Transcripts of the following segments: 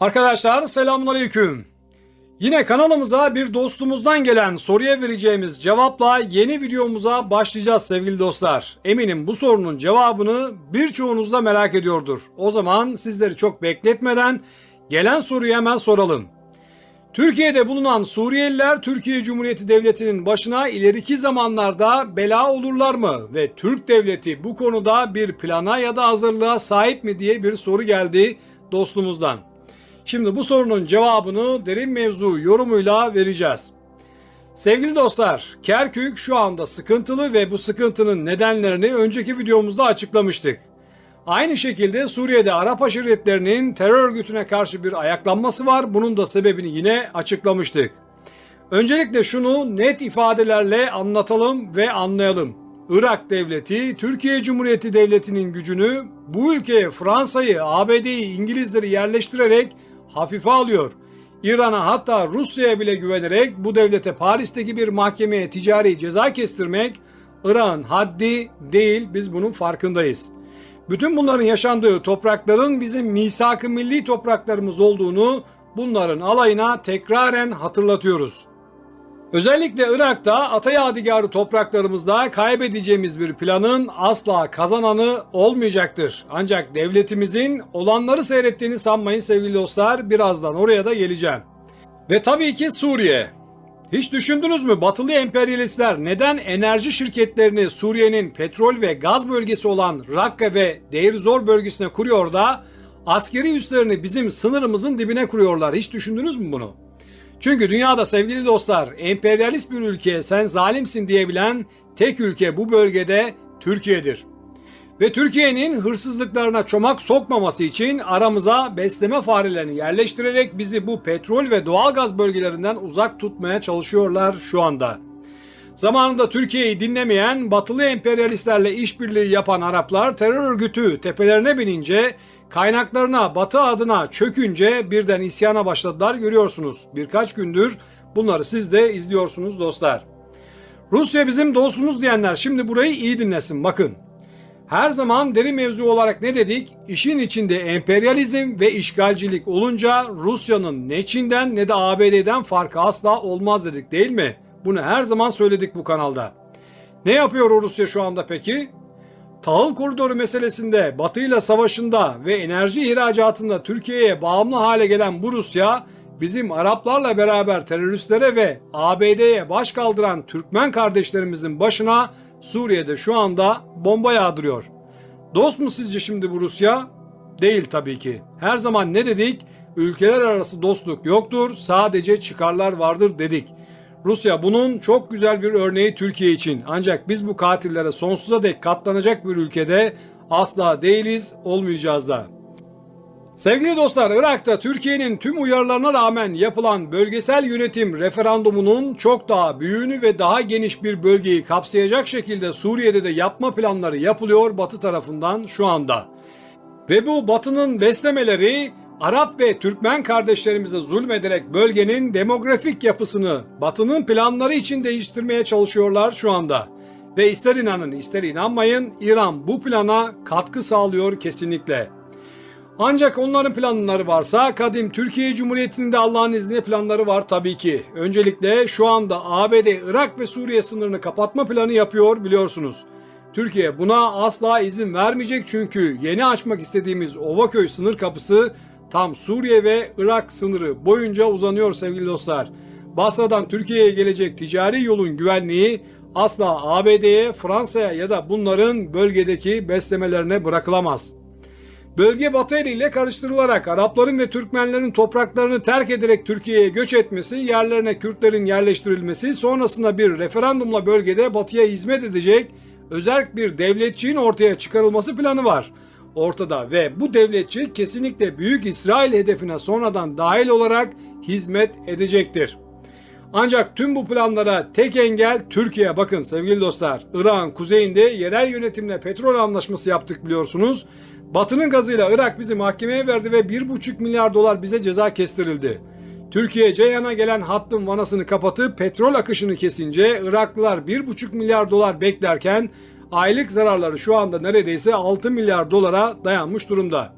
Arkadaşlar selamünaleyküm. Yine kanalımıza bir dostumuzdan gelen soruya vereceğimiz cevapla yeni videomuza başlayacağız sevgili dostlar. Eminim bu sorunun cevabını birçoğunuz da merak ediyordur. O zaman sizleri çok bekletmeden gelen soruyu hemen soralım. Türkiye'de bulunan Suriyeliler Türkiye Cumhuriyeti Devleti'nin başına ileriki zamanlarda bela olurlar mı? Ve Türk Devleti bu konuda bir plana ya da hazırlığa sahip mi diye bir soru geldi dostumuzdan. Şimdi bu sorunun cevabını derin mevzu yorumuyla vereceğiz. Sevgili dostlar, Kerkük şu anda sıkıntılı ve bu sıkıntının nedenlerini önceki videomuzda açıklamıştık. Aynı şekilde Suriye'de Arap aşiretlerinin terör örgütüne karşı bir ayaklanması var. Bunun da sebebini yine açıklamıştık. Öncelikle şunu net ifadelerle anlatalım ve anlayalım. Irak devleti, Türkiye Cumhuriyeti Devleti'nin gücünü bu ülkeye Fransa'yı, ABD'yi, İngilizleri yerleştirerek hafife alıyor. İran'a hatta Rusya'ya bile güvenerek bu devlete Paris'teki bir mahkemeye ticari ceza kestirmek Irak'ın haddi değil biz bunun farkındayız. Bütün bunların yaşandığı toprakların bizim misak-ı milli topraklarımız olduğunu bunların alayına tekraren hatırlatıyoruz. Özellikle Irak'ta ata yadigarı topraklarımızda kaybedeceğimiz bir planın asla kazananı olmayacaktır. Ancak devletimizin olanları seyrettiğini sanmayın sevgili dostlar. Birazdan oraya da geleceğim. Ve tabii ki Suriye. Hiç düşündünüz mü batılı emperyalistler neden enerji şirketlerini Suriye'nin petrol ve gaz bölgesi olan Rakka ve Deir Zor bölgesine kuruyor da askeri üslerini bizim sınırımızın dibine kuruyorlar. Hiç düşündünüz mü bunu? Çünkü dünyada sevgili dostlar emperyalist bir ülke sen zalimsin diyebilen tek ülke bu bölgede Türkiye'dir. Ve Türkiye'nin hırsızlıklarına çomak sokmaması için aramıza besleme farelerini yerleştirerek bizi bu petrol ve doğalgaz bölgelerinden uzak tutmaya çalışıyorlar şu anda. Zamanında Türkiye'yi dinlemeyen batılı emperyalistlerle işbirliği yapan Araplar terör örgütü tepelerine binince kaynaklarına batı adına çökünce birden isyana başladılar görüyorsunuz. Birkaç gündür bunları siz de izliyorsunuz dostlar. Rusya bizim dostumuz diyenler şimdi burayı iyi dinlesin bakın. Her zaman deri mevzu olarak ne dedik? İşin içinde emperyalizm ve işgalcilik olunca Rusya'nın ne Çin'den ne de ABD'den farkı asla olmaz dedik değil mi? Bunu her zaman söyledik bu kanalda. Ne yapıyor Rusya şu anda peki? Tahıl koridoru meselesinde Batı ile savaşında ve enerji ihracatında Türkiye'ye bağımlı hale gelen bu Rusya bizim Araplarla beraber teröristlere ve ABD'ye baş kaldıran Türkmen kardeşlerimizin başına Suriye'de şu anda bomba yağdırıyor. Dost mu sizce şimdi bu Rusya? Değil tabii ki. Her zaman ne dedik? Ülkeler arası dostluk yoktur, sadece çıkarlar vardır dedik. Rusya bunun çok güzel bir örneği Türkiye için. Ancak biz bu katillere sonsuza dek katlanacak bir ülkede asla değiliz, olmayacağız da. Sevgili dostlar, Irak'ta Türkiye'nin tüm uyarılarına rağmen yapılan bölgesel yönetim referandumunun çok daha büyüğünü ve daha geniş bir bölgeyi kapsayacak şekilde Suriye'de de yapma planları yapılıyor Batı tarafından şu anda. Ve bu Batı'nın beslemeleri Arap ve Türkmen kardeşlerimize zulmederek bölgenin demografik yapısını Batı'nın planları için değiştirmeye çalışıyorlar şu anda. Ve ister inanın ister inanmayın İran bu plana katkı sağlıyor kesinlikle. Ancak onların planları varsa kadim Türkiye Cumhuriyeti'nde Allah'ın izniyle planları var tabii ki. Öncelikle şu anda ABD Irak ve Suriye sınırını kapatma planı yapıyor biliyorsunuz. Türkiye buna asla izin vermeyecek çünkü yeni açmak istediğimiz Ovaköy sınır kapısı tam Suriye ve Irak sınırı boyunca uzanıyor sevgili dostlar. Basra'dan Türkiye'ye gelecek ticari yolun güvenliği asla ABD'ye, Fransa'ya ya da bunların bölgedeki beslemelerine bırakılamaz. Bölge Batı eliyle karıştırılarak Arapların ve Türkmenlerin topraklarını terk ederek Türkiye'ye göç etmesi, yerlerine Kürtlerin yerleştirilmesi, sonrasında bir referandumla bölgede Batı'ya hizmet edecek özerk bir devletçiğin ortaya çıkarılması planı var ortada ve bu devletçi kesinlikle Büyük İsrail hedefine sonradan dahil olarak hizmet edecektir. Ancak tüm bu planlara tek engel Türkiye. Bakın sevgili dostlar, Irak'ın kuzeyinde yerel yönetimle petrol anlaşması yaptık biliyorsunuz. Batı'nın gazıyla Irak bizi mahkemeye verdi ve 1,5 milyar dolar bize ceza kestirildi. Türkiye Ceyhan'a gelen hattın vanasını kapatıp petrol akışını kesince Iraklılar 1,5 milyar dolar beklerken aylık zararları şu anda neredeyse 6 milyar dolara dayanmış durumda.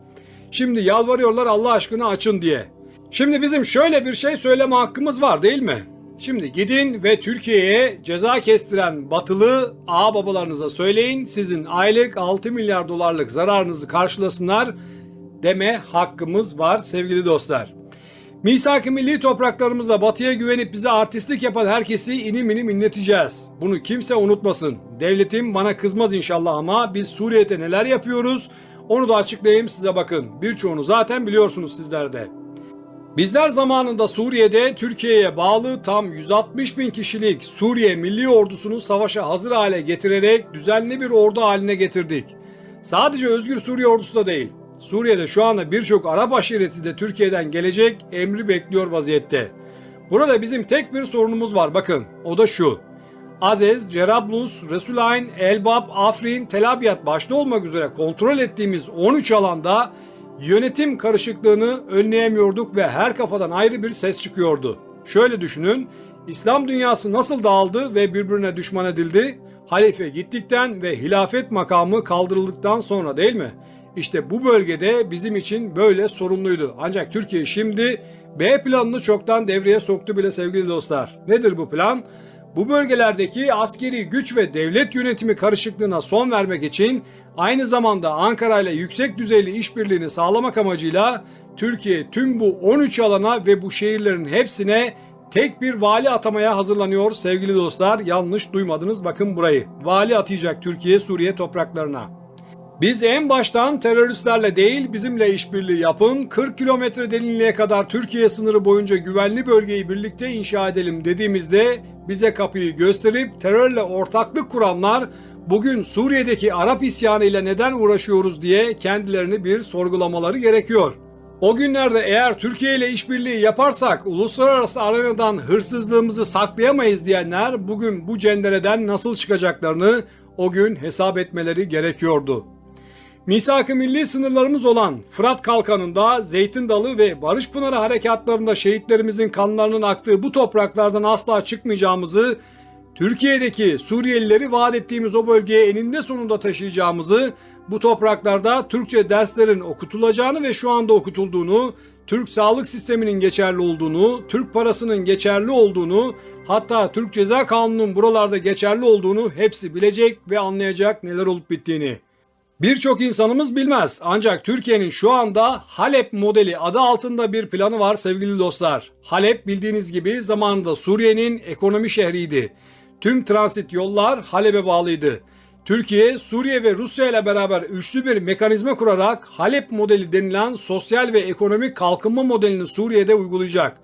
Şimdi yalvarıyorlar Allah aşkına açın diye. Şimdi bizim şöyle bir şey söyleme hakkımız var değil mi? Şimdi gidin ve Türkiye'ye ceza kestiren batılı ağ babalarınıza söyleyin sizin aylık 6 milyar dolarlık zararınızı karşılasınlar deme hakkımız var sevgili dostlar. Misak-ı milli topraklarımızda batıya güvenip bize artistlik yapan herkesi inim inim inleteceğiz. Bunu kimse unutmasın. Devletim bana kızmaz inşallah ama biz Suriye'de neler yapıyoruz onu da açıklayayım size bakın. Birçoğunu zaten biliyorsunuz sizler de. Bizler zamanında Suriye'de Türkiye'ye bağlı tam 160 bin kişilik Suriye Milli Ordusunu savaşa hazır hale getirerek düzenli bir ordu haline getirdik. Sadece Özgür Suriye Ordusu da değil. Suriye'de şu anda birçok Arap aşireti de Türkiye'den gelecek emri bekliyor vaziyette. Burada bizim tek bir sorunumuz var bakın o da şu. Azez, Cerablus, Resulayn, Elbap, Afrin, Tel başta olmak üzere kontrol ettiğimiz 13 alanda yönetim karışıklığını önleyemiyorduk ve her kafadan ayrı bir ses çıkıyordu. Şöyle düşünün, İslam dünyası nasıl dağıldı ve birbirine düşman edildi? Halife gittikten ve hilafet makamı kaldırıldıktan sonra değil mi? İşte bu bölgede bizim için böyle sorumluydu. Ancak Türkiye şimdi B planını çoktan devreye soktu bile sevgili dostlar. Nedir bu plan? Bu bölgelerdeki askeri güç ve devlet yönetimi karışıklığına son vermek için aynı zamanda Ankara ile yüksek düzeyli işbirliğini sağlamak amacıyla Türkiye tüm bu 13 alana ve bu şehirlerin hepsine tek bir vali atamaya hazırlanıyor sevgili dostlar. Yanlış duymadınız bakın burayı. Vali atayacak Türkiye Suriye topraklarına. Biz en baştan teröristlerle değil bizimle işbirliği yapın. 40 kilometre derinliğe kadar Türkiye sınırı boyunca güvenli bölgeyi birlikte inşa edelim dediğimizde bize kapıyı gösterip terörle ortaklık kuranlar bugün Suriye'deki Arap isyanı ile neden uğraşıyoruz diye kendilerini bir sorgulamaları gerekiyor. O günlerde eğer Türkiye ile işbirliği yaparsak uluslararası arenadan hırsızlığımızı saklayamayız diyenler bugün bu cendereden nasıl çıkacaklarını o gün hesap etmeleri gerekiyordu. Misak-ı milli sınırlarımız olan Fırat Kalkanı'nda, Zeytin Dalı ve Barış Pınarı harekatlarında şehitlerimizin kanlarının aktığı bu topraklardan asla çıkmayacağımızı, Türkiye'deki Suriyelileri vaat ettiğimiz o bölgeye eninde sonunda taşıyacağımızı, bu topraklarda Türkçe derslerin okutulacağını ve şu anda okutulduğunu, Türk sağlık sisteminin geçerli olduğunu, Türk parasının geçerli olduğunu, hatta Türk Ceza Kanunu'nun buralarda geçerli olduğunu hepsi bilecek ve anlayacak neler olup bittiğini. Birçok insanımız bilmez ancak Türkiye'nin şu anda Halep modeli adı altında bir planı var sevgili dostlar. Halep bildiğiniz gibi zamanında Suriye'nin ekonomi şehriydi. Tüm transit yollar Halep'e bağlıydı. Türkiye, Suriye ve Rusya ile beraber üçlü bir mekanizma kurarak Halep modeli denilen sosyal ve ekonomik kalkınma modelini Suriye'de uygulayacak.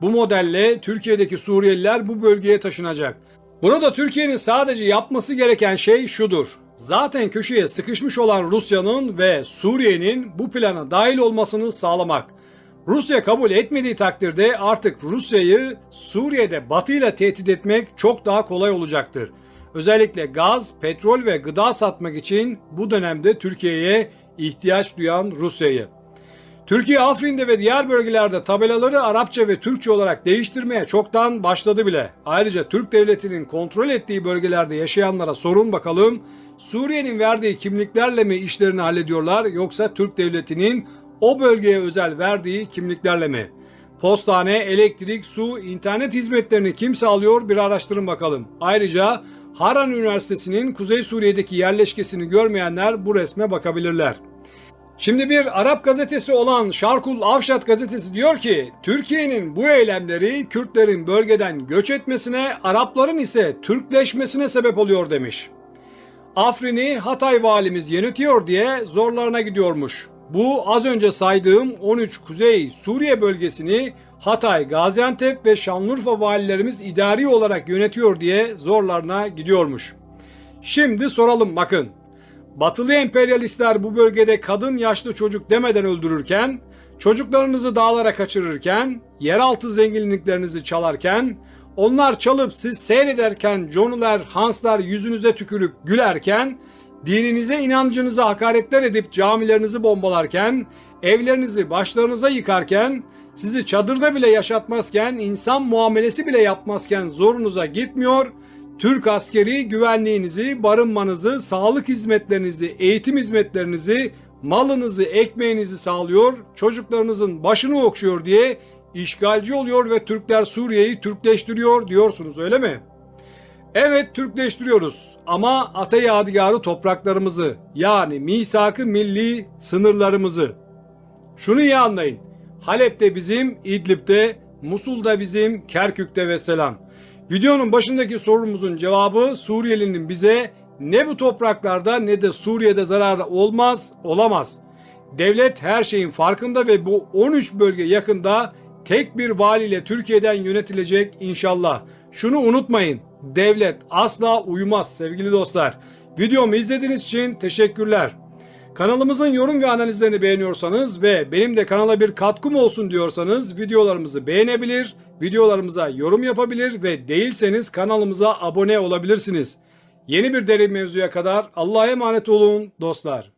Bu modelle Türkiye'deki Suriyeliler bu bölgeye taşınacak. Burada Türkiye'nin sadece yapması gereken şey şudur. Zaten köşeye sıkışmış olan Rusya'nın ve Suriye'nin bu plana dahil olmasını sağlamak. Rusya kabul etmediği takdirde artık Rusya'yı Suriye'de Batı ile tehdit etmek çok daha kolay olacaktır. Özellikle gaz, petrol ve gıda satmak için bu dönemde Türkiye'ye ihtiyaç duyan Rusya'yı. Türkiye Afrin'de ve diğer bölgelerde tabelaları Arapça ve Türkçe olarak değiştirmeye çoktan başladı bile. Ayrıca Türk devletinin kontrol ettiği bölgelerde yaşayanlara sorun bakalım. Suriye'nin verdiği kimliklerle mi işlerini hallediyorlar yoksa Türk devletinin o bölgeye özel verdiği kimliklerle mi? Postane, elektrik, su, internet hizmetlerini kim sağlıyor bir araştırın bakalım. Ayrıca Haran Üniversitesi'nin Kuzey Suriye'deki yerleşkesini görmeyenler bu resme bakabilirler. Şimdi bir Arap gazetesi olan Şarkul Avşat gazetesi diyor ki Türkiye'nin bu eylemleri Kürtlerin bölgeden göç etmesine, Arapların ise Türkleşmesine sebep oluyor demiş. Afrin'i Hatay valimiz yönetiyor diye zorlarına gidiyormuş. Bu az önce saydığım 13 Kuzey Suriye bölgesini Hatay, Gaziantep ve Şanlıurfa valilerimiz idari olarak yönetiyor diye zorlarına gidiyormuş. Şimdi soralım bakın. Batılı emperyalistler bu bölgede kadın yaşlı çocuk demeden öldürürken, çocuklarınızı dağlara kaçırırken, yeraltı zenginliklerinizi çalarken, onlar çalıp siz seyrederken Jonular, Hanslar yüzünüze tükürüp gülerken, dininize inancınıza hakaretler edip camilerinizi bombalarken, evlerinizi başlarınıza yıkarken, sizi çadırda bile yaşatmazken, insan muamelesi bile yapmazken zorunuza gitmiyor, Türk askeri güvenliğinizi, barınmanızı, sağlık hizmetlerinizi, eğitim hizmetlerinizi, malınızı, ekmeğinizi sağlıyor, çocuklarınızın başını okşuyor diye işgalci oluyor ve Türkler Suriye'yi Türkleştiriyor diyorsunuz öyle mi? Evet Türkleştiriyoruz ama ata yadigarı topraklarımızı yani misak-ı milli sınırlarımızı. Şunu iyi anlayın. Halep'te bizim, İdlib'de, Musul'da bizim, Kerkük'te ve selam. Videonun başındaki sorumuzun cevabı Suriyelinin bize ne bu topraklarda ne de Suriye'de zararı olmaz, olamaz. Devlet her şeyin farkında ve bu 13 bölge yakında tek bir valiyle Türkiye'den yönetilecek inşallah. Şunu unutmayın. Devlet asla uyumaz sevgili dostlar. Videomu izlediğiniz için teşekkürler. Kanalımızın yorum ve analizlerini beğeniyorsanız ve benim de kanala bir katkım olsun diyorsanız videolarımızı beğenebilir, videolarımıza yorum yapabilir ve değilseniz kanalımıza abone olabilirsiniz. Yeni bir derin mevzuya kadar Allah'a emanet olun dostlar.